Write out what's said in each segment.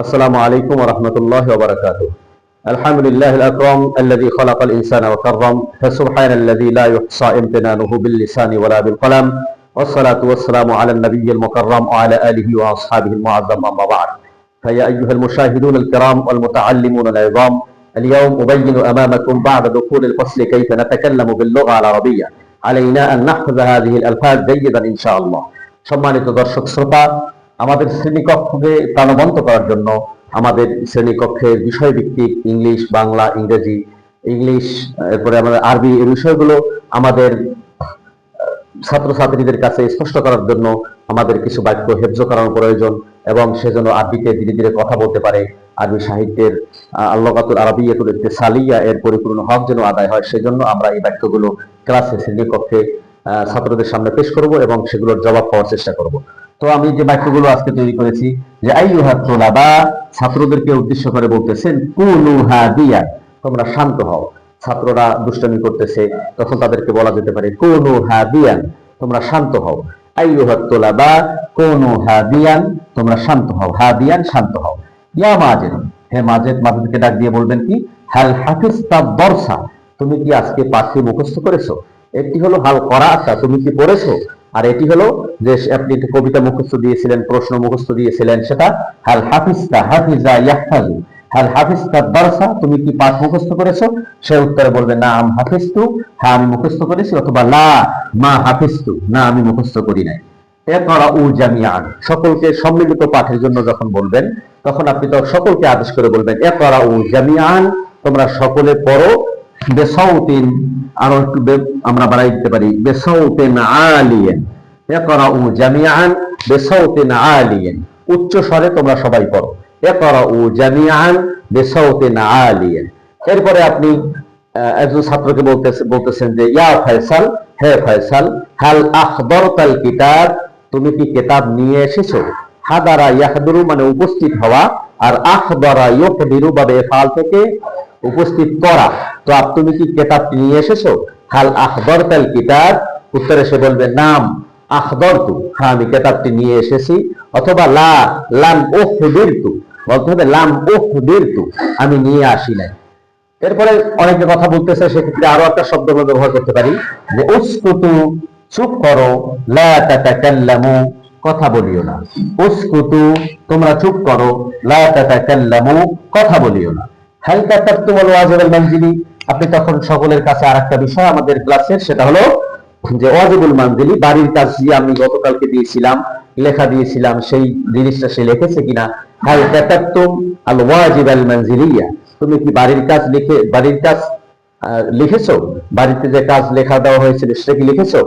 السلام عليكم ورحمة الله وبركاته الحمد لله الأكرم الذي خلق الإنسان وكرم فسبحان الذي لا يحصى امتنانه باللسان ولا بالقلم والصلاة والسلام على النبي المكرم وعلى آله وأصحابه المعظم أما بعد فيا أيها المشاهدون الكرام والمتعلمون العظام اليوم أبين أمامكم بعد دخول الفصل كيف نتكلم باللغة العربية علينا أن نحفظ هذه الألفاظ جيدا إن شاء الله সম্মানিত দর্শক শ্রোতা আমাদের শ্রেণীকক্ষকে প্রাণবন্ত করার জন্য আমাদের শ্রেণীকক্ষের বিষয়ভিত্তিক ইংলিশ, বাংলা, ইংরেজি, ইংলিশ, এরপরে আমাদের আরবি এই বিষয়গুলো আমাদের ছাত্রছাত্রীদের কাছে স্পষ্ট করার জন্য আমাদের কিছু বাক্য হেফজ করানো প্রয়োজন এবং সেজন্য আরবিতে ধীরে ধীরে কথা বলতে পারে। আরবি সাহিত্যের আল্লাকাতুল আরবিয়াতুল সালিয়া এর পরিপূর্ণ হক যেন আদায় হয়, সেজন্য আমরা এই বাক্যগুলো ক্লাসে, শ্রেণীকক্ষে ছাত্রদের সামনে পেশ করব এবং সেগুলোর জবাব পাওয়ার চেষ্টা করব। তো আমি যে বাক্যগুলো আজকে তৈরি করেছি, যে আইয়ুহা তোলাবা, ছাত্রদেরকে উদ্দেশ্য করে বলতেছেন কুনু হাদিয়া, তোমরা শান্ত হও। ছাত্ররা দুষ্টামি করতেছে, তখন তাদেরকে বলা যেতে পারে কোন হাদিয়ান, তোমরা শান্ত হও। আইয়ুহাত তোলাবা কোন হাদিয়ান, তোমরা শান্ত হও। হাদিয়ান, শান্ত হও। ইয়া মাজেদ, হে মাজেদ, মাজেদকে ডাক দিয়ে বলবেন কি, হাল হাফিজ বর্ষা তুমি কি আজকে পাঠ্য মুখস্থ করেছ? একটি হলো হাল করা তুমি কি পড়েছো? আর এটি হলো যে আপনি কবিতা মুখস্থ দিয়েছিলেন, প্রশ্ন মুখস্থ দিয়েছিলেন, সেটা হাল হাফিজতা হাফিজা ইয়াহফাজু, হাল হাফিজতা দারসা, তুমি কি পাঠ মুখস্থ করেছ? সে উত্তরে বলবে, না, আম হাফিজতু হ্যাঁ আমি মুখস্থ করেছি, অথবা লা, মা হাফিজতু, না, আমি মুখস্থ করি নাই। জামিয়ান সকলকে সম্মিলিত পাঠের জন্য যখন বলবেন, তখন আপনি তো সকলকে আদেশ করে বলবেন একরা উ জামিয়ান তোমরা সকলে পড়ো বেসাউতিন আরও একটু আমরা বাড়াই দিতে পারি। বেসাউতিন আলিয়েন। জামিয়ান বেসাউতিন আলিয়েন। উচ্চ স্বরে তোমরা সবাই পড়ো। জামিয়ান বেসাউতিন আলিয়েন। এরপরে আপনি একজন ছাত্রকে বলতেছে বলতেছেন যে, ইয়া ফয়সাল, হে ফয়সাল, হাল আখবর কাল কিতাব, তুমি কি কিতাব নিয়ে এসেছ? হাদারা ইয়াহদুরু মানে উপস্থিত হওয়া, আর আখবরা ইয়কদিরু বা বেফাল থেকে উপস্থিত করা। তো আপ তুমি কি কিতাবটি নিয়ে এসেছ? হাল আখবর কাল কিতাব? উত্তরে সে বলবে, নাম আখবর তু হ্যাঁ আমি কিতাবটি নিয়ে এসেছি। অথবা, লা, লাম ওহদির তু বলতে হবে, লাম ওহদির তু আমি নিয়ে আসি নাই। এরপরে অনেকে কথা বলতেছে, সেক্ষেত্রে আরও একটা শব্দ ব্যবহার করতে পারি, যে উস্কুতু, চুপ করো, লা কথা বলিও না। উস্কুতু, তোমরা চুপ করো, লা কথা বলিও না। হাল কাতাবতুম আল ওয়াজিব মানজিলি। আপনি তখন সকলের কাছে আরেকটা বিষয় আমাদের ক্লাসের, সেটা হলো যে ওয়াজিবুল মানজিলি, বাড়ির কাজ যে আমি গতকালকে দিয়েছিলাম, লেখা দিয়েছিলাম, সেই জিনিসটা সে লিখেছে কিনা? হাল কাতাবতুম আল ওয়াজিব আল মানজিলিয়া। তুমি কি বাড়ির কাজ লিখে, বাড়ির কাজ লিখেছো? বাড়িতে যে কাজ লেখা দেওয়া হয়েছিল, সেটা কি লিখেছো?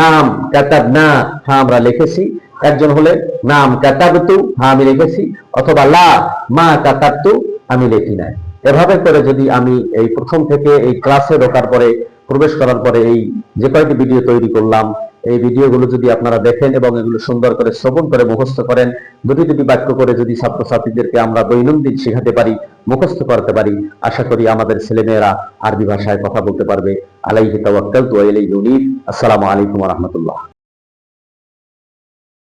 নাম কাতাব না হ্যাঁ আমরা লিখেছি। একজন হলে, নাম কাতাবতু হ্যাঁ আমি লিখেছি। অথবা লা, মা কাতাবতু, আমি লিখি নাই। এভাবে করে যদি আমি এই প্রথম থেকে এই ক্লাসে ঢোকার পরে, প্রবেশ করার পরে এই যে কয়েকটি ভিডিও তৈরি করলাম, এই ভিডিওগুলো যদি আপনারা দেখেন এবং এগুলো সুন্দর করে শ্রবণ করে মুখস্থ করেন, দুটি দুটি বাক্য করে যদি ছাত্রছাত্রীদেরকে আমরা দৈনন্দিন শেখাতে পারি, মুখস্থ করতে পারি, আশা করি আমাদের ছেলেমেয়েরা আরবি ভাষায় কথা বলতে পারবে। আলাইহি তাওয়াক্কালতু ওয়া উনীব। আসসালামু আলাইকুম ওয়া রাহমাতুল্লাহ।